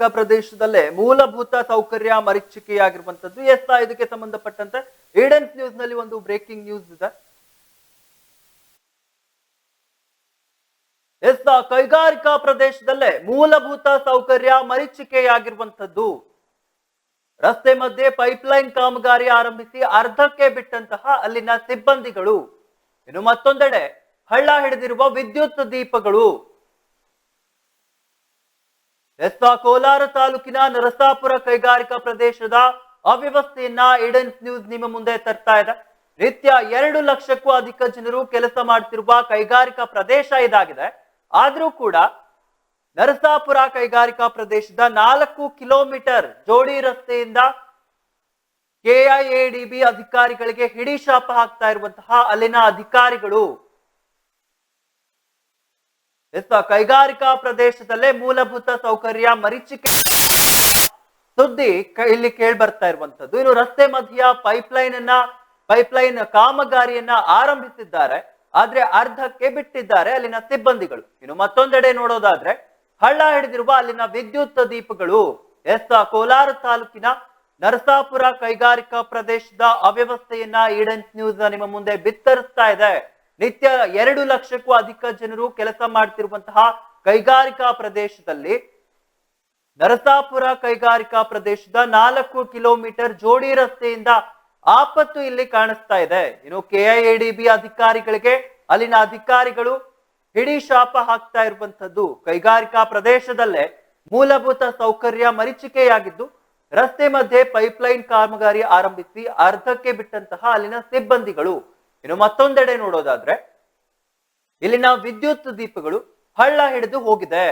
ಕೈಗಾರಿಕಾ ಪ್ರದೇಶದಲ್ಲೇ ಮೂಲಭೂತ ಸೌಕರ್ಯ ಮರೀಚಿಕೆಯಾಗಿರುವಂತದ್ದು ಎಸ್ ಇದಕ್ಕೆ ಸಂಬಂಧಪಟ್ಟಂತೆ ಏಡೆನ್ಸ್ ನ್ಯೂಸ್ನಲ್ಲಿ ಒಂದು ಬ್ರೇಕಿಂಗ್ ನ್ಯೂಸ್ ಇದೆ. ಎಸ್ ಕೈಗಾರಿಕಾ ಪ್ರದೇಶದಲ್ಲೇ ಮೂಲಭೂತ ಸೌಕರ್ಯ ಮರೀಚಿಕೆಯಾಗಿರುವಂತದ್ದು ರಸ್ತೆ ಮಧ್ಯೆ ಪೈಪ್ಲೈನ್ ಕಾಮಗಾರಿ ಆರಂಭಿಸಿ ಅರ್ಧಕ್ಕೆ ಬಿಟ್ಟಂತಹ ಅಲ್ಲಿನ ಸಿಬ್ಬಂದಿಗಳು. ಇನ್ನು ಮತ್ತೊಂದೆಡೆ ಹಳ್ಳ ಹಿಡಿದಿರುವ ವಿದ್ಯುತ್ ದೀಪಗಳು. ಎಸ್ ಕೋಲಾರ ತಾಲೂಕಿನ ನರಸಾಪುರ ಕೈಗಾರಿಕಾ ಪ್ರದೇಶದ ಅವ್ಯವಸ್ಥೆಯನ್ನ ಇಡನ್ಸ್ ನ್ಯೂಸ್ ನಿಮ್ಮ ಮುಂದೆ ತರ್ತಾ ಇದೆ. ನಿತ್ಯ ಎರಡು ಲಕ್ಷಕ್ಕೂ ಅಧಿಕ ಜನರು ಕೆಲಸ ಮಾಡ್ತಿರುವ ಕೈಗಾರಿಕಾ ಪ್ರದೇಶ ಇದಾಗಿದೆ. ಆದ್ರೂ ಕೂಡ ನರಸಾಪುರ ಕೈಗಾರಿಕಾ ಪ್ರದೇಶದ ನಾಲ್ಕು ಕಿಲೋಮೀಟರ್ ಜೋಡಿ ರಸ್ತೆಯಿಂದ ಕೆಐಎಡಿಬಿ ಅಧಿಕಾರಿಗಳಿಗೆ ಹಿಡಿ ಶಾಪ ಹಾಕ್ತಾ ಇರುವಂತಹ ಅಲ್ಲಿನ ಅಧಿಕಾರಿಗಳು ಕೈಗಾರಿಕಾ ಪ್ರದೇಶದಲ್ಲೇ ಮೂಲಭೂತ ಸೌಕರ್ಯ, ಮರೀಚಿಕೆ ಸುದ್ದಿ ಇಲ್ಲಿ ಕೇಳಿ ಬರ್ತಾ ಇರುವಂತದ್ದು ಇನ್ನು ರಸ್ತೆ ಮಧ್ಯ ಪೈಪ್ಲೈನ್ ಅನ್ನ ಪೈಪ್ಲೈನ್ ಕಾಮಗಾರಿಯನ್ನ ಆರಂಭಿಸಿದ್ದಾರೆ. ಆದ್ರೆ ಅರ್ಧಕ್ಕೆ ಬಿಟ್ಟಿದ್ದಾರೆ ಅಲ್ಲಿನ ಸಿಬ್ಬಂದಿಗಳು. ಇನ್ನು ಮತ್ತೊಂದೆಡೆ ನೋಡೋದಾದ್ರೆ, ಹಳ್ಳ ಹಿಡಿದಿರುವ ಅಲ್ಲಿನ ವಿದ್ಯುತ್ ದೀಪಗಳು. ಎಸ್ ಕೋಲಾರ ತಾಲೂಕಿನ ನರಸಾಪುರ ಕೈಗಾರಿಕಾ ಪ್ರದೇಶದ ಅವ್ಯವಸ್ಥೆಯನ್ನ ಈಡನ್ಸ್ ನ್ಯೂಸ್ ನಿಮ್ಮ ಮುಂದೆ ಬಿತ್ತರಿಸ್ತಾ ಇದೆ. ನಿತ್ಯ ಎರಡು ಲಕ್ಷಕ್ಕೂ ಅಧಿಕ ಜನರು ಕೆಲಸ ಮಾಡ್ತಿರುವಂತಹ ಕೈಗಾರಿಕಾ ಪ್ರದೇಶದಲ್ಲಿ ನರಸಾಪುರ ಕೈಗಾರಿಕಾ ಪ್ರದೇಶದ ನಾಲ್ಕು ಕಿಲೋಮೀಟರ್ ಜೋಡಿ ರಸ್ತೆಯಿಂದ ಆಪತ್ತು ಇಲ್ಲಿ ಕಾಣಿಸ್ತಾ ಇದೆ. ಇನ್ನು ಕೆಐಎಡಿಬಿ ಅಧಿಕಾರಿಗಳಿಗೆ ಅಲ್ಲಿನ ಅಧಿಕಾರಿಗಳು ಹಿಡಿ ಶಾಪ ಹಾಕ್ತಾ ಇರುವಂತದ್ದು ಕೈಗಾರಿಕಾ ಪ್ರದೇಶದಲ್ಲೇ ಮೂಲಭೂತ ಸೌಕರ್ಯ ಮರೀಚಿಕೆಯಾಗಿದ್ದು, ರಸ್ತೆ ಮಧ್ಯೆ ಪೈಪ್ಲೈನ್ ಕಾಮಗಾರಿ ಆರಂಭಿಸಿ ಅರ್ಧಕ್ಕೆ ಬಿಟ್ಟಂತಹ ಅಲ್ಲಿನ ಸಿಬ್ಬಂದಿಗಳು ಇನ್ನು ಮತ್ತೊಂದೆಡೆ ನೋಡೋದಾದ್ರೆ ಇಲ್ಲಿನ ವಿದ್ಯುತ್ ದೀಪಗಳು ಹಳ್ಳ ಹಿಡಿದು ಹೋಗಿದೆ.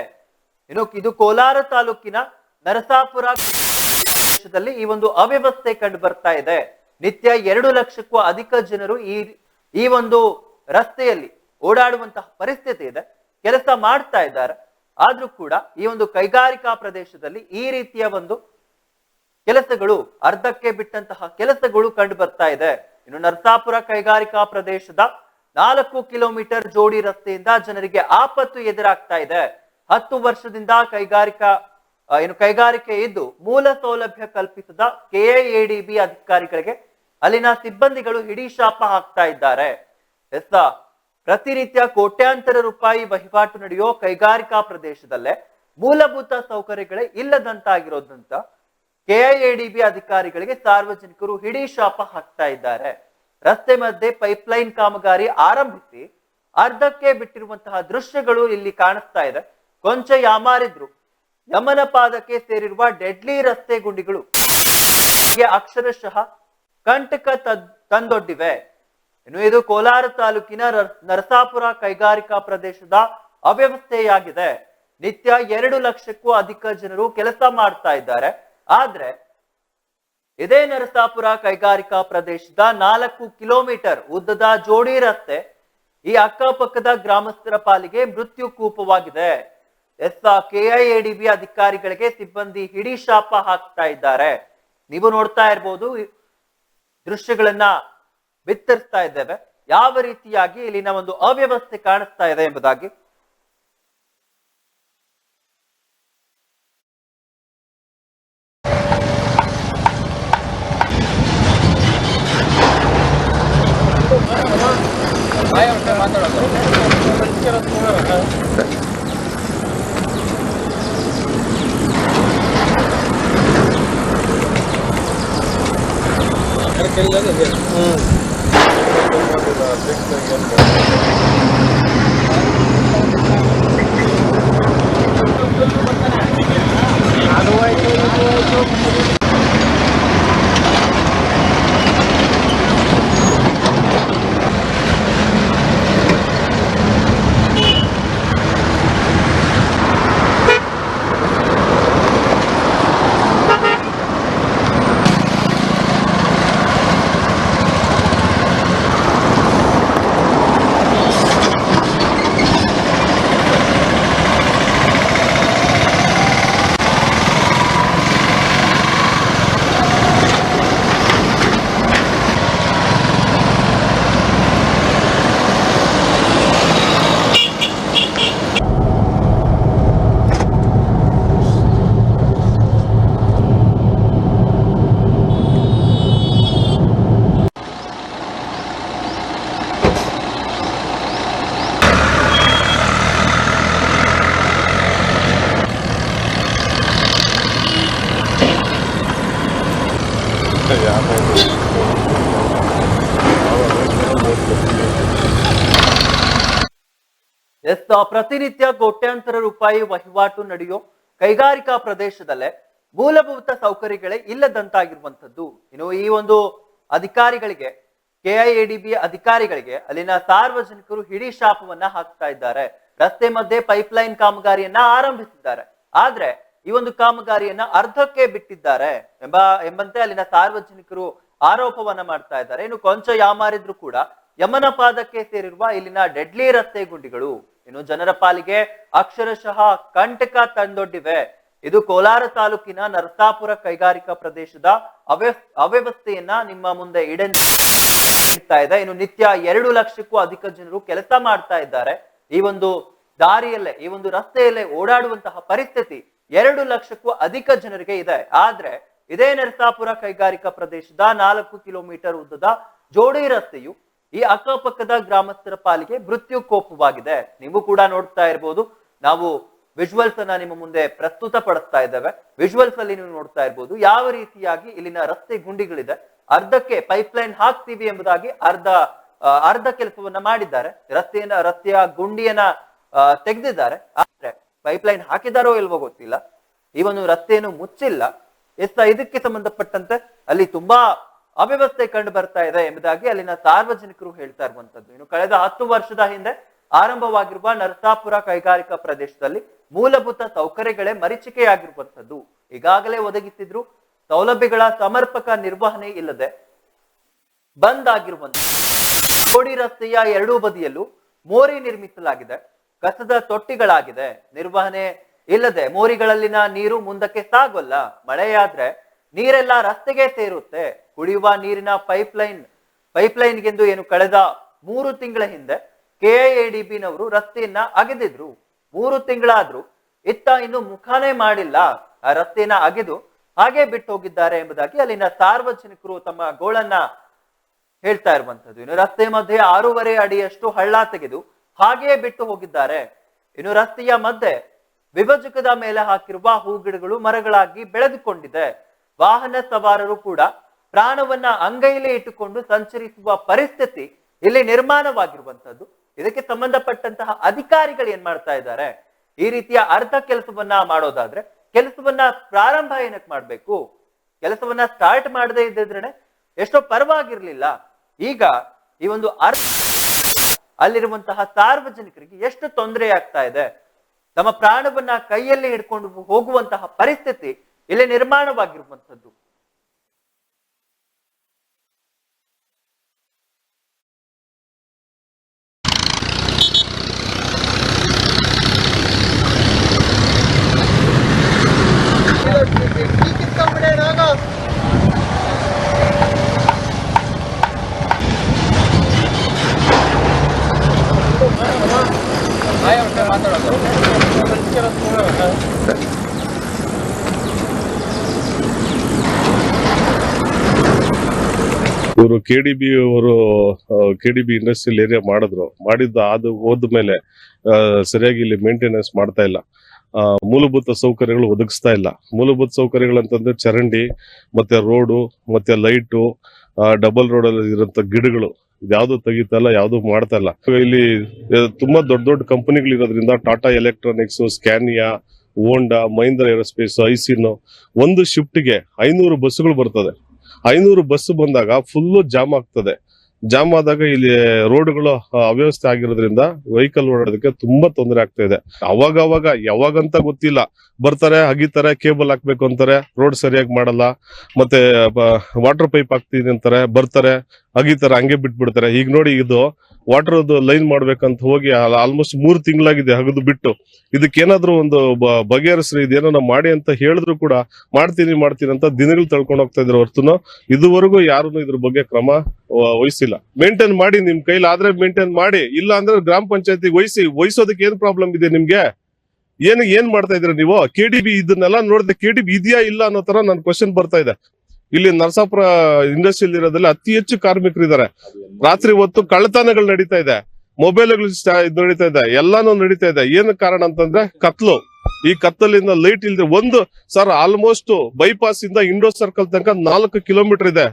ಇನ್ನು ಇದು ಕೋಲಾರ ತಾಲೂಕಿನ ನರಸಾಪುರ ಪ್ರದೇಶದಲ್ಲಿ ಈ ಒಂದು ಅವ್ಯವಸ್ಥೆ ಕಂಡು ಬರ್ತಾ ಇದೆ. ನಿತ್ಯ ಎರಡು ಲಕ್ಷಕ್ಕೂ ಅಧಿಕ ಜನರು ಈ ಈ ಒಂದು ರಸ್ತೆಯಲ್ಲಿ ಓಡಾಡುವಂತಹ ಪರಿಸ್ಥಿತಿ ಇದೆ. ಕೆಲಸ ಮಾಡ್ತಾ ಇದ್ದಾರೆ. ಆದ್ರೂ ಕೂಡ ಈ ಒಂದು ಕೈಗಾರಿಕಾ ಪ್ರದೇಶದಲ್ಲಿ ಈ ರೀತಿಯ ಒಂದು ಕೆಲಸಗಳು, ಅರ್ಧಕ್ಕೆ ಬಿಟ್ಟಂತಹ ಕೆಲಸಗಳು ಕಂಡು ಬರ್ತಾ ಇದೆ. ಇನ್ನು ನರ್ಸಾಪುರ ಕೈಗಾರಿಕಾ ಪ್ರದೇಶದ ನಾಲ್ಕು ಕಿಲೋಮೀಟರ್ ಜೋಡಿ ರಸ್ತೆಯಿಂದ ಜನರಿಗೆ ಆಪತ್ತು ಎದುರಾಗ್ತಾ ಇದೆ. ಹತ್ತು ವರ್ಷದಿಂದ ಕೈಗಾರಿಕಾ ಏನು ಕೈಗಾರಿಕೆ ಇದ್ದು ಮೂಲ ಸೌಲಭ್ಯ ಕಲ್ಪಿಸದ ಕೆಎಎಡಿಬಿ ಅಧಿಕಾರಿಗಳಿಗೆ ಅಲ್ಲಿನ ಸಿಬ್ಬಂದಿಗಳು ಹಿಡಿ ಶಾಪ ಹಾಕ್ತಾ ಇದ್ದಾರೆ. ಎಸ್ ಪ್ರತಿನಿತ್ಯ ಕೋಟ್ಯಾಂತರ ರೂಪಾಯಿ ವಹಿವಾಟು ನಡೆಯೋ ಕೈಗಾರಿಕಾ ಪ್ರದೇಶದಲ್ಲೇ ಮೂಲಭೂತ ಸೌಕರ್ಯಗಳೇ ಇಲ್ಲದಂತಾಗಿರೋದಂತ ಕೆಐಎಡಿಬಿ ಅಧಿಕಾರಿಗಳಿಗೆ ಸಾರ್ವಜನಿಕರು ಹಿಡಿ ಶಾಪ ಹಾಕ್ತಾ ಇದ್ದಾರೆ. ರಸ್ತೆ ಮಧ್ಯೆ ಪೈಪ್ಲೈನ್ ಕಾಮಗಾರಿ ಆರಂಭಿಸಿ ಅರ್ಧಕ್ಕೆ ಬಿಟ್ಟಿರುವಂತಹ ದೃಶ್ಯಗಳು ಇಲ್ಲಿ ಕಾಣಿಸ್ತಾ ಇದೆ. ಕೊಂಚ ಯಾಮಾರಿದ್ರು. ಯಮನ ಪಾದಕ್ಕೆ ಸೇರಿರುವ ಡೆಡ್ಲಿ ರಸ್ತೆ ಗುಂಡಿಗಳು ಅಕ್ಷರಶಃ ಕಂಟಕ ತದ್- ತಂದೊಡ್ಡಿವೆ. ಇನ್ನು ಇದು ಕೋಲಾರ ತಾಲೂಕಿನ ನರಸಾಪುರ ಕೈಗಾರಿಕಾ ಪ್ರದೇಶದ ಅವ್ಯವಸ್ಥೆಯಾಗಿದೆ. ನಿತ್ಯ ಎರಡು ಲಕ್ಷಕ್ಕೂ ಅಧಿಕ ಜನರು ಕೆಲಸ ಮಾಡ್ತಾ ಇದ್ದಾರೆ. ಆದ್ರೆ ಇದೇ ನರಸಾಪುರ ಕೈಗಾರಿಕಾ ಪ್ರದೇಶದ ನಾಲ್ಕು ಕಿಲೋಮೀಟರ್ ಉದ್ದದ ಜೋಡಿ ರಸ್ತೆ ಈ ಅಕ್ಕಪಕ್ಕದ ಗ್ರಾಮಸ್ಥರ ಪಾಲಿಗೆ ಮೃತ್ಯು ಕೂಪವಾಗಿದೆ. ಎಸ್ ಕೆಐಎಡಿಬಿ ಅಧಿಕಾರಿಗಳಿಗೆ ಸಿಬ್ಬಂದಿ ಹಿಡಿ ಶಾಪ ಹಾಕ್ತಾ ಇದ್ದಾರೆ. ನೀವು ನೋಡ್ತಾ ಇರ್ಬೋದು ದೃಶ್ಯಗಳನ್ನ ಬಿತ್ತರಿಸ್ತಾ ಇದ್ದೇವೆ. ಯಾವ ರೀತಿಯಾಗಿ ಇಲ್ಲಿನ ಒಂದು ಅವ್ಯವಸ್ಥೆ ಕಾಣಿಸ್ತಾ ಇದೆ ಎಂಬುದಾಗಿ here. ಪ್ರತಿನಿತ್ಯ ಕೋಟ್ಯಾಂತರ ರೂಪಾಯಿ ವಹಿವಾಟು ನಡೆಯೋ ಕೈಗಾರಿಕಾ ಪ್ರದೇಶದಲ್ಲೇ ಮೂಲಭೂತ ಸೌಕರ್ಯಗಳೇ ಇಲ್ಲದಂತಾಗಿರುವಂಥದ್ದು. ಇನ್ನು ಈ ಒಂದು ಅಧಿಕಾರಿಗಳಿಗೆ ಕೆಐಎಡಿಬಿ ಅಧಿಕಾರಿಗಳಿಗೆ ಅಲ್ಲಿನ ಸಾರ್ವಜನಿಕರು ಹಿಡಿ ಶಾಪವನ್ನ ಹಾಕ್ತಾ ಇದ್ದಾರೆ. ರಸ್ತೆ ಮಧ್ಯೆ ಪೈಪ್ಲೈನ್ ಕಾಮಗಾರಿಯನ್ನ ಆರಂಭಿಸಿದ್ದಾರೆ. ಆದ್ರೆ ಈ ಒಂದು ಕಾಮಗಾರಿಯನ್ನ ಅರ್ಧಕ್ಕೆ ಬಿಟ್ಟಿದ್ದಾರೆ ಎಂಬ, ಎಂಬಂತೆ ಅಲ್ಲಿನ ಸಾರ್ವಜನಿಕರು ಆರೋಪವನ್ನ ಮಾಡ್ತಾ ಇದ್ದಾರೆ. ಇನ್ನು ಕೊಂಚ ಯಾಮಾರಿದ್ರು ಕೂಡ ಯಮನ ಪಾದಕ್ಕೆ ಸೇರಿರುವ ಇಲ್ಲಿನ ಡೆಡ್ಲಿ ರಸ್ತೆ ಗುಂಡಿಗಳು, ಇನ್ನು ಜನರ ಪಾಲಿಗೆ ಅಕ್ಷರಶಃ ಕಂಟಕ ತಂದೊಡ್ಡಿವೆ. ಇದು ಕೋಲಾರ ತಾಲೂಕಿನ ನರಸಾಪುರ ಕೈಗಾರಿಕಾ ಪ್ರದೇಶದ ಅವ್ಯ ಅವ್ಯವಸ್ಥೆಯನ್ನ ನಿಮ್ಮ ಮುಂದೆ ಇಡ ಇಡ್ತಾ ಇದೆ. ಇನ್ನು ನಿತ್ಯ ಎರಡು ಲಕ್ಷಕ್ಕೂ ಅಧಿಕ ಜನರು ಕೆಲಸ ಮಾಡ್ತಾ ಇದ್ದಾರೆ. ಈ ಒಂದು ದಾರಿಯಲ್ಲೇ, ಈ ಒಂದು ರಸ್ತೆಯಲ್ಲೇ ಓಡಾಡುವಂತಹ ಪರಿಸ್ಥಿತಿ ಎರಡು ಲಕ್ಷಕ್ಕೂ ಅಧಿಕ ಜನರಿಗೆ ಇದೆ. ಆದ್ರೆ ಇದೇ ನರಸಾಪುರ ಕೈಗಾರಿಕಾ ಪ್ರದೇಶದ ನಾಲ್ಕು ಕಿಲೋಮೀಟರ್ ಉದ್ದದ ಜೋಡಿ ರಸ್ತೆಯು ಈ ಅಕ್ಕಪಕ್ಕದ ಗ್ರಾಮಸ್ಥರ ಪಾಲಿಗೆ ಮೃತ್ಯು ಕೋಪವಾಗಿದೆ. ನೀವು ಕೂಡ ನೋಡ್ತಾ ಇರ್ಬೋದು. ನಾವು ವಿಜುವಲ್ಸ್ ಅನ್ನ ನಿಮ್ಮ ಮುಂದೆ ಪ್ರಸ್ತುತ ಪಡಿಸ್ತಾ ಇದ್ದೇವೆ. ವಿಜುವಲ್ಸ್ ಅಲ್ಲಿ ನೀವು ನೋಡ್ತಾ ಇರ್ಬೋದು. ಯಾವ ರೀತಿಯಾಗಿ ಇಲ್ಲಿನ ರಸ್ತೆ ಗುಂಡಿಗಳಿದೆ. ಅರ್ಧಕ್ಕೆ ಪೈಪ್ಲೈನ್ ಹಾಕ್ತೀವಿ ಎಂಬುದಾಗಿ ಅರ್ಧ ಅರ್ಧ ಕೆಲಸವನ್ನ ಮಾಡಿದ್ದಾರೆ. ರಸ್ತೆಯನ್ನ, ರಸ್ತೆಯ ಗುಂಡಿಯನ್ನ ತೆಗೆದಿದ್ದಾರೆ. ಆದ್ರೆ ಪೈಪ್ಲೈನ್ ಹಾಕಿದಾರೋ ಇಲ್ವೋ ಗೊತ್ತಿಲ್ಲ. ಈ ಒಂದು ರಸ್ತೆಯನ್ನು ಮುಚ್ಚಿಲ್ಲ. ಎಸ್, ಇದಕ್ಕೆ ಸಂಬಂಧಪಟ್ಟಂತೆ ಅಲ್ಲಿ ತುಂಬಾ ಅವ್ಯವಸ್ಥೆ ಕಂಡು ಬರ್ತಾ ಇದೆ ಎಂಬುದಾಗಿ ಅಲ್ಲಿನ ಸಾರ್ವಜನಿಕರು ಹೇಳ್ತಾ ಇರುವಂತದ್ದು ಇನ್ನು ಕಳೆದ ಹತ್ತು ವರ್ಷದ ಹಿಂದೆ ಆರಂಭವಾಗಿರುವ ನರಸಾಪುರ ಕೈಗಾರಿಕಾ ಪ್ರದೇಶದಲ್ಲಿ ಮೂಲಭೂತ ಸೌಕರ್ಯಗಳೇ ಮರೀಚಿಕೆಯಾಗಿರುವಂತದ್ದು ಈಗಾಗಲೇ ಒದಗಿಸಿದ್ರು ಸೌಲಭ್ಯಗಳ ಸಮರ್ಪಕ ನಿರ್ವಹಣೆ ಇಲ್ಲದೆ ಬಂದ್ ಆಗಿರುವಂತ ಕೋಡಿ ರಸ್ತೆಯ ಎರಡೂ ಬದಿಯಲ್ಲೂ ಮೋರಿ ನಿರ್ಮಿಸಲಾಗಿದೆ. ಕಸದ ತೊಟ್ಟಿಗಳಾಗಿದೆ. ನಿರ್ವಹಣೆ ಇಲ್ಲದೆ ಮೋರಿಗಳಲ್ಲಿನ ನೀರು ಮುಂದಕ್ಕೆ ಸಾಗೋಲ್ಲ. ಮಳೆಯಾದ್ರೆ ನೀರೆಲ್ಲ ರಸ್ತೆಗೆ ಸೇರುತ್ತೆ. ಕುಡಿಯುವ ನೀರಿನ ಪೈಪ್ಲೈನ್, ಪೈಪ್ಲೈನ್ಗೆಂದು ಏನು ಕಳೆದ ಮೂರು ತಿಂಗಳ ಹಿಂದೆ ಕೆಐಎಡಿಬಿನವರು ರಸ್ತೆಯನ್ನ ಅಗೆದಿದ್ರು. ಮೂರು ತಿಂಗಳಾದ್ರೂ ಇತ್ತ ಇನ್ನು ಮುಖಾನೇ ಮಾಡಿಲ್ಲ. ಆ ರಸ್ತೆಯನ್ನ ಅಗೆದು ಹಾಗೆ ಬಿಟ್ಟು ಹೋಗಿದ್ದಾರೆ ಎಂಬುದಾಗಿ ಅಲ್ಲಿನ ಸಾರ್ವಜನಿಕರು ತಮ್ಮ ಗೋಳನ್ನ ಹೇಳ್ತಾ ಇರುವಂತದ್ದು ಇನ್ನು ರಸ್ತೆ ಮಧ್ಯೆ ಆರೂವರೆ ಅಡಿಯಷ್ಟು ಹಳ್ಳ ತೆಗೆದು ಹಾಗೆಯೇ ಬಿಟ್ಟು ಹೋಗಿದ್ದಾರೆ. ಇನ್ನು ರಸ್ತೆಯ ಮಧ್ಯೆ ವಿಭಜಕದ ಮೇಲೆ ಹಾಕಿರುವ ಹೂಗಿಡಗಳು ಮರಗಳಾಗಿ ಬೆಳೆದುಕೊಂಡಿದೆ. ವಾಹನ ಸವಾರರು ಕೂಡ ಪ್ರಾಣವನ್ನ ಅಂಗೈಲೇ ಇಟ್ಟುಕೊಂಡು ಸಂಚರಿಸುವ ಪರಿಸ್ಥಿತಿ ಇಲ್ಲಿ ನಿರ್ಮಾಣವಾಗಿರುವಂತದ್ದು ಇದಕ್ಕೆ ಸಂಬಂಧಪಟ್ಟಂತಹ ಅಧಿಕಾರಿಗಳು ಏನ್ ಮಾಡ್ತಾ ಇದ್ದಾರೆ? ಈ ರೀತಿಯ ಅರ್ಧ ಕೆಲಸವನ್ನ ಮಾಡೋದಾದ್ರೆ ಕೆಲಸವನ್ನ ಪ್ರಾರಂಭ ಏನಕ್ ಮಾಡ್ಬೇಕು? ಕೆಲಸವನ್ನ ಸ್ಟಾರ್ಟ್ ಮಾಡದೇ ಇದ್ದಿದ್ರೆ ಎಷ್ಟೋ ಪರವಾಗಿರ್ಲಿಲ್ಲ. ಈಗ ಈ ಒಂದು ಅರ್ಧ ಅಲ್ಲಿರುವಂತಹ ಸಾರ್ವಜನಿಕರಿಗೆ ಎಷ್ಟು ತೊಂದರೆ ಆಗ್ತಾ ಇದೆ? ತಮ್ಮ ಪ್ರಾಣವನ್ನ ಕೈಯಲ್ಲಿ ಹಿಡ್ಕೊಂಡು ಹೋಗುವಂತಹ ಪರಿಸ್ಥಿತಿ ಇಲ್ಲಿ ನಿರ್ಮಾಣವಾಗಿರುವಂತದ್ದು ಇವರು ಕೆ ಡಿ ಬಿ ಅವರು K D B industrial area ಮಾಡಿದ್ರು. ಮಾಡಿದ್ದು ಅದು ಹೋದ್ಮೇಲೆ ಆ, ಸರಿಯಾಗಿ ಇಲ್ಲಿ ಮೇಂಟೆನೆನ್ಸ್ ಮಾಡ್ತಾ ಇಲ್ಲ. ಮೂಲಭೂತ ಸೌಕರ್ಯಗಳು ಒದಗಿಸ್ತಾ ಇಲ್ಲ. ಮೂಲಭೂತ ಸೌಕರ್ಯಗಳು ಅಂತಂದ್ರೆ ಚರಂಡಿ ಮತ್ತೆ ರೋಡು ಮತ್ತೆ ಲೈಟು ಡಬಲ್ ರೋಡ್ ಅಲ್ಲಿ ಇರೋಂಥ ಗಿಡಗಳು. ಯಾವ್ದು ತೆಗಿತಾ ಇಲ್ಲ ಯಾವುದು ಮಾಡ್ತಾ ಇಲ್ಲ. ಇಲ್ಲಿ ತುಂಬಾ ದೊಡ್ಡ ದೊಡ್ಡ ಕಂಪನಿಗಳು ಇರೋದ್ರಿಂದ Tata Electronics Scania Honda Mahindra Aerospace Aisin ಒಂದು ಶಿಫ್ಟ್ಗೆ ಐನೂರು ಬಸ್ಸುಗಳು ಬರ್ತದೆ. ಐನೂರು ಬಸ್ ಬಂದಾಗ ಫುಲ್ಲು ಜಾಮ್ ಆಗ್ತದೆ. ಜಾಮ್ ಆದಾಗ ಇಲ್ಲಿ ರೋಡ್ಗಳು ಅವ್ಯವಸ್ಥೆ ಆಗಿರೋದ್ರಿಂದ ವೆಹಿಕಲ್ ಓಡಾಡೋದಕ್ಕೆ ತುಂಬಾ ತೊಂದರೆ ಆಗ್ತಾ ಇದೆ. ಅವಾಗ ಅವಾಗ ಯಾವಾಗಂತ ಗೊತ್ತಿಲ್ಲ. ಬರ್ತಾರೆ, ಅಗಿತಾರೆ ಕೇಬಲ್ ಹಾಕ್ಬೇಕು ಅಂತಾರೆ ರೋಡ್ ಸರಿಯಾಗಿ ಮಾಡಲ್ಲ. ಮತ್ತೆ ವಾಟರ್ ಪೈಪ್ ಹಾಕ್ತೀನಿ ಅಂತಾರೆ, ಬರ್ತಾರೆ, ಅಗಿತಾರೆ, ಹಂಗೆ ಬಿಟ್ಬಿಡ್ತಾರೆ. ಈಗ ನೋಡಿ ಇದು ವಾಟರ್ ಲೈನ್ ಮಾಡ್ಬೇಕಂತ ಹೋಗಿ ಆಲ್ಮೋಸ್ಟ್ ಮೂರು ತಿಂಗಳಾಗಿದೆ ಹಗದು ಬಿಟ್ಟು. ಇದಕ್ಕೇನಾದ್ರೂ ಒಂದು ಬಗೆಹರಿಸ್ರಿ ಇದೇನೋ ಮಾಡಿ ಅಂತ ಹೇಳಿದ್ರು ಕೂಡ ಮಾಡ್ತೀನಿ ಮಾಡ್ತೀನಿ ಅಂತ ದಿನಗಳು ತಳ್ಕೊಂಡು ಹೋಗ್ತಾ ಇದ್ರು ಹೊರತುನು. ಇದುವರೆಗೂ ಯಾರು ಇದ್ರ ಬಗ್ಗೆ ಕ್ರಮ ವಹಿಸಿಲ್ಲ. ಮೇಂಟೈನ್ ಮಾಡಿ ನಿಮ್ ಕೈಲಿ ಆದ್ರೆ ಮೇಂಟೈನ್ ಮಾಡಿ, ಇಲ್ಲ ಅಂದ್ರೆ ಗ್ರಾಮ ಪಂಚಾಯತಿ ವಹಿಸಿ, ವಹಿಸೋದಕ್ಕೆ ಏನ್ ಪ್ರಾಬ್ಲಮ್ ಇದೆ ನಿಮ್ಗೆ? ಏನ್ ಏನ್ ಮಾಡ್ತಾ ಇದ್ರ ನೀವು? ಕೆ ಡಿ ಬಿ ಇದನ್ನೆಲ್ಲ ನೋಡಿದ್ರೆ ಕೆ ಡಿ ಬಿ ಇದೆಯಾ ಇಲ್ಲ ಅನ್ನೋ ತರ ನನ್ ಕ್ವಶನ್ ಬರ್ತಾ ಇದೆ. ಇಲ್ಲಿ ನರಸಾಪುರ ಇಂಡಸ್ಟ್ರಿಯಲ್ ಇರೋದ್ರಲ್ಲಿ ಅತಿ ಹೆಚ್ಚು ಕಾರ್ಮಿಕರು ಇದ್ದಾರೆ ರಾತ್ರಿ ಹೊತ್ತು ಕಳ್ಳತನಗಳು ನಡೀತಾ ಇದೆ. ಮೊಬೈಲ್ಗಳು ನಡೀತಾ ಇದೆ. ಎಲ್ಲಾನು ನಡೀತಾ ಇದೆ. ಏನು ಕಾರಣ ಅಂತಂದ್ರೆ ಕತ್ಲು. ಈ ಕತ್ತಲಿಂದ ಲೈಟ್ ಇಲ್ದೆ ಒಂದು ಸರ್ ಆಲ್ಮೋಸ್ಟ್ ಬೈಪಾಸ್ ಇಂದ ಇಂಡೋ ಸರ್ಕಲ್ ತನಕ ನಾಲ್ಕು ಕಿಲೋಮೀಟರ್ ಇದೆ.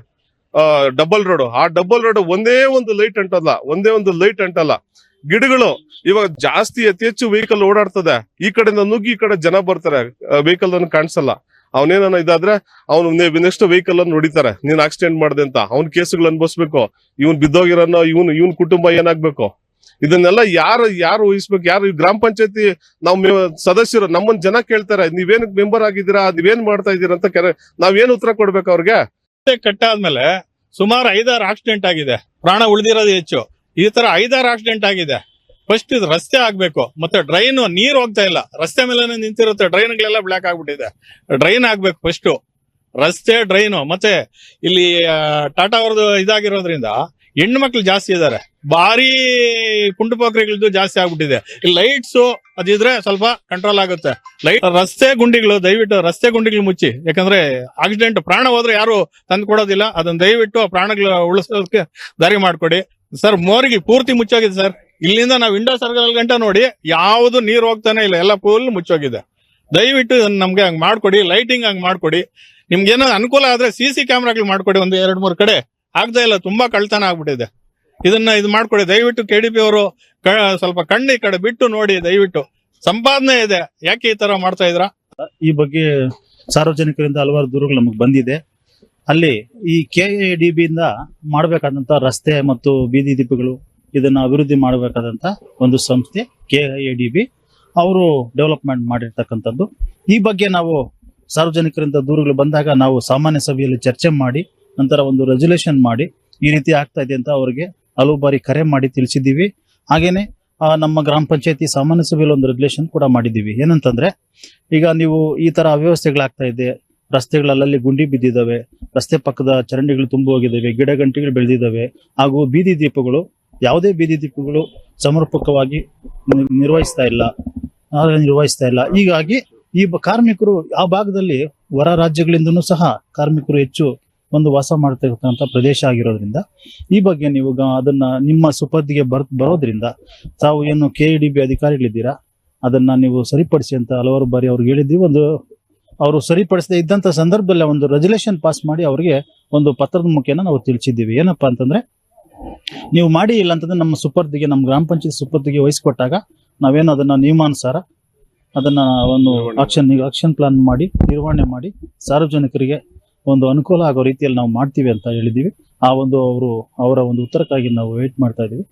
ಡಬಲ್ ರೋಡ್ ಆ ಡಬಲ್ ರೋಡ್ ಒಂದೇ ಒಂದು ಲೈಟ್ ಅಂಟಲ್ಲ ಒಂದೇ ಒಂದು ಲೈಟ್ ಅಂಟಲ್ಲ ಗಿಡಗಳು ಇವಾಗ ಜಾಸ್ತಿ, ಅತಿ ಹೆಚ್ಚು ವೆಹಿಕಲ್ ಓಡಾಡ್ತದೆ. ಈ ಕಡೆಯಿಂದ ನುಗ್ಗಿ ಈ ಕಡೆ ಜನ ಬರ್ತಾರೆ. ವೆಹಿಕಲ್ ಅನ್ನು ಕಾಣಿಸಲ್ಲ. ಅವನೇನ ಇದಾದ್ರೆ ಅವ್ನು ನೆಕ್ಸ್ಟ್ ವೆಹಿಕಲ್ ಅನ್ನು ಹೊಡಿತಾರೆ. ನೀನ್ ಆಕ್ಸಿಡೆಂಟ್ ಮಾಡಿದೆ ಅಂತ. ಅವ್ನ ಕೇಸುಗಳು ಅನ್ಭವಿಸ್ಬೇಕು. ಇವ್ನ್ ಬಿದ್ದೋಗಿರೋನೋ ಇವನ್ ಇವನ್ ಕುಟುಂಬ ಏನಾಗ್ಬೇಕು? ಇದನ್ನೆಲ್ಲ ಯಾರು ಯಾರು ವಹಿಸ್ಬೇಕು? ಯಾರು ಗ್ರಾಮ ಪಂಚಾಯತಿ ನಾವು ಸದಸ್ಯರು ನಮ್ಮನ್ ಜನ ಕೇಳ್ತಾರೆ. ನೀವೇನ್ ಮೆಂಬರ್ ಆಗಿದ್ದೀರಾ? ನೀವೇನ್ ಮಾಡ್ತಾ ಇದ್ದೀರಾ ಅಂತ ಕೆರೆ ನಾವೇನ್ ಉತ್ತರ ಕೊಡ್ಬೇಕು ಅವ್ರಿಗೆ? ಕಟ್ಟಾದ್ಮೇಲೆ ಸುಮಾರು ಐದಾರು ಆಕ್ಸಿಡೆಂಟ್ ಆಗಿದೆ. ಪ್ರಾಣ ಉಳಿದಿರೋದು ಹೆಚ್ಚು. ಈ ತರ ಐದಾರು ಆಕ್ಸಿಡೆಂಟ್ ಆಗಿದೆ. ಫಸ್ಟ್ ಇದು ರಸ್ತೆ ಆಗ್ಬೇಕು. ಮತ್ತೆ ಡ್ರೈನ್ ನೀರು ಹೋಗ್ತಾ ಇಲ್ಲ. ರಸ್ತೆ ಮೇಲೆ ನಿಂತಿರುತ್ತೆ. ಡ್ರೈನ್ಗಳೆಲ್ಲ ಬ್ಲಾಕ್ ಆಗ್ಬಿಟ್ಟಿದೆ. ಡ್ರೈನ್ ಆಗ್ಬೇಕು ಫಸ್ಟ್ ರಸ್ತೆ ಡ್ರೈನು ಮತ್ತೆ ಇಲ್ಲಿ ಟಾಟಾ ಅವ್ರದ್ದು ಇದಾಗಿರೋದ್ರಿಂದ ಹೆಣ್ಣು ಮಕ್ಳು ಜಾಸ್ತಿ ಇದಾರೆ. ಭಾರಿ ಕುಂಟುಪೋಖ್ರಿಗಳದ್ದು ಜಾಸ್ತಿ ಆಗ್ಬಿಟ್ಟಿದೆ. ಲೈಟ್ಸ್ ಅದಿದ್ರೆ ಸ್ವಲ್ಪ ಕಂಟ್ರೋಲ್ ಆಗುತ್ತೆ. ಲೈಟ್ ರಸ್ತೆ ಗುಂಡಿಗಳು, ದಯವಿಟ್ಟು ರಸ್ತೆ ಗುಂಡಿಗಳು ಮುಚ್ಚಿ. ಯಾಕಂದ್ರೆ ಆಕ್ಸಿಡೆಂಟ್ ಪ್ರಾಣ ಹೋದ್ರೆ ಯಾರು ತಂದು ಕೊಡೋದಿಲ್ಲ. ಅದನ್ನ ದಯವಿಟ್ಟು ಪ್ರಾಣಗಳು ಉಳಿಸೋದಕ್ಕೆ ದಾರಿ ಮಾಡ್ಕೊಡಿ. ಸರ್ ಮೋರಿಗೆ ಪೂರ್ತಿ ಮುಚ್ಚೋಗಿದೆ ಸರ್ ಇಲ್ಲಿಂದ ನಾವು ವಿಂಡೋ ಸರ್ಕಲ್ ಗಂಟ ನೋಡಿ ಯಾವುದು ನೀರು ಹೋಗ್ತಾನೆ ಇಲ್ಲ, ಎಲ್ಲ ಫುಲ್ ಮುಚ್ಚೋಗಿದೆ. ದಯವಿಟ್ಟು ನಮ್ಗೆ ಹಂಗ್ ಮಾಡ್ಕೊಡಿ ಲೈಟಿಂಗ್ ಹಂಗ್ ಮಾಡ್ಕೊಡಿ. ನಿಮ್ಗೆ ಏನೋ ಅನುಕೂಲ ಆದ್ರೆ ಸಿ ಸಿ ಕ್ಯಾಮ್ರಾಗಳು ಮಾಡ್ಕೊಡಿ, ಒಂದು ಎರಡ್ ಮೂರ್ ಕಡೆ. ಆಗ್ತಾ ಇಲ್ಲ, ತುಂಬಾ ಕಳ್ತನ ಆಗ್ಬಿಟ್ಟಿದೆ. ಇದನ್ನ ಇದು ಮಾಡ್ಕೊಡಿ, ದಯವಿಟ್ಟು ಕೆ ಡಿ ಪಿ ಅವರು ಸ್ವಲ್ಪ ಕಣ್ಣು ಈ ಕಡೆ ಬಿಟ್ಟು ನೋಡಿ, ದಯವಿಟ್ಟು. ಸಂಪಾದನೆ ಇದೆ, ಯಾಕೆ ಈ ತರ ಮಾಡ್ತಾ ಇದ್ರ? ಈ ಬಗ್ಗೆ ಸಾರ್ವಜನಿಕರಿಂದ ಹಲವಾರು ದೂರುಗಳು ನಮಗೆ ಬಂದಿದೆ. ಅಲ್ಲಿ ಈ ಕೆ ಎ ಡಿ ಬಿಯಿಂದ ಮಾಡಬೇಕಾದಂತ ರಸ್ತೆ ಮತ್ತು ಬೀದಿ ದೀಪಗಳು ಇದನ್ನ ಅಭಿವೃದ್ಧಿ ಮಾಡಬೇಕಾದಂತ ಒಂದು ಸಂಸ್ಥೆ ಕೆ ಅವರು ಡೆವಲಪ್ಮೆಂಟ್ ಮಾಡಿರ್ತಕ್ಕಂಥದ್ದು. ಈ ಬಗ್ಗೆ ನಾವು ಸಾರ್ವಜನಿಕರಿಂದ ದೂರುಗಳು ಬಂದಾಗ ನಾವು ಸಾಮಾನ್ಯ ಸಭೆಯಲ್ಲಿ ಚರ್ಚೆ ಮಾಡಿ, ನಂತರ ಒಂದು ರೆಜುಲೇಷನ್ ಮಾಡಿ ಈ ರೀತಿ ಆಗ್ತಾ ಇದೆ ಅಂತ ಅವರಿಗೆ ಹಲವು ಬಾರಿ ಕರೆ ಮಾಡಿ ತಿಳಿಸಿದ್ದೀವಿ. ಹಾಗೇನೆ ನಮ್ಮ ಗ್ರಾಮ ಪಂಚಾಯತಿ ಸಾಮಾನ್ಯ ಸಭೆಯಲ್ಲಿ ಒಂದು ರೆಗ್ಯುಲೇಷನ್ ಕೂಡ ಮಾಡಿದ್ದೀವಿ. ಏನಂತಂದ್ರೆ, ಈಗ ನೀವು ಈ ತರ ಅವ್ಯವಸ್ಥೆಗಳಾಗ್ತಾ ಇದೆ. ರಸ್ತೆಗಳಲ್ಲಲ್ಲಿ ಗುಂಡಿ ಬಿದ್ದಿದ್ದಾವೆ. ರಸ್ತೆ ಪಕ್ಕದ ಚರಂಡಿಗಳು ತುಂಬ ಹೋಗಿದ್ದಾವೆ ಗಿಡ ಗಂಟೆಗಳು ಬೆಳೆದಿದ್ದಾವೆ. ಹಾಗೂ ಬೀದಿ ದೀಪಗಳು ಯಾವುದೇ ಬೀದಿ ದೀಪಗಳು ಸಮರ್ಪಕವಾಗಿ ನಿರ್ವಹಿಸ್ತಾ ಇಲ್ಲ ನಿರ್ವಹಿಸ್ತಾ ಇಲ್ಲ. ಹೀಗಾಗಿ ಈ ಕಾರ್ಮಿಕರು ಆ ಭಾಗದಲ್ಲಿ ಹೊರ ರಾಜ್ಯಗಳಿಂದನೂ ಸಹ ಕಾರ್ಮಿಕರು ಹೆಚ್ಚು ಒಂದು ವಾಸ ಮಾಡ್ತಿರ್ತಕ್ಕಂಥ ಪ್ರದೇಶ ಆಗಿರೋದ್ರಿಂದ ಈ ಬಗ್ಗೆ ನೀವು ಅದನ್ನ ನಿಮ್ಮ ಸುಪರ್ದಿಗೆ ಬರ್ ಬರೋದ್ರಿಂದ ತಾವು ಏನು ಕೆ ಡಿ ಬಿ ಅಧಿಕಾರಿಗಳಿದ್ದೀರಾ? ಅದನ್ನ ನೀವು ಸರಿಪಡಿಸಿ ಅಂತ ಹಲವಾರು ಬಾರಿ ಅವ್ರಿಗೆ ಹೇಳಿದ್ವಿ. ಒಂದು ಅವರು ಸರಿಪಡಿಸದೇ ಇದ್ದಂತ ಸಂದರ್ಭದಲ್ಲಿ ಒಂದು ರೆಜುಲೇಷನ್ ಪಾಸ್ ಮಾಡಿ ಅವರಿಗೆ ಒಂದು ಪತ್ರದ ಮುಖೇನ ನಾವು ತಿಳಿಸಿದ್ದೀವಿ. ಏನಪ್ಪಾ ಅಂತಂದ್ರೆ ನೀವು ಮಾಡಿ ಇಲ್ಲ ಅಂತಂದ್ರೆ ನಮ್ಮ ಸುಪರ್ದಿಗೆ ನಮ್ಮ ಗ್ರಾಮ ಪಂಚಾಯತ್ ಸುಪರ್ದಿಗೆ ವಹಿಸಿಕೊಟ್ಟಾಗ ನಾವೇನು ಅದನ್ನ ನಿಯಮಾನುಸಾರ ಅದನ್ನ ಒಂದು ಆಕ್ಷನ್ ಆಕ್ಷನ್ ಪ್ಲಾನ್ ಮಾಡಿ ನಿರ್ವಹಣೆ ಮಾಡಿ ಸಾರ್ವಜನಿಕರಿಗೆ ಒಂದು ಅನುಕೂಲ ಆಗೋ ರೀತಿಯಲ್ಲಿ ನಾವು ಮಾಡ್ತೀವಿ ಅಂತ ಹೇಳಿದ್ದೀವಿ. ಆ ಒಂದು ಅವರು ಅವರ ಒಂದು ಉತ್ತರಕ್ಕಾಗಿ ನಾವು ವೇಟ್ ಮಾಡ್ತಾ ಇದೀವಿ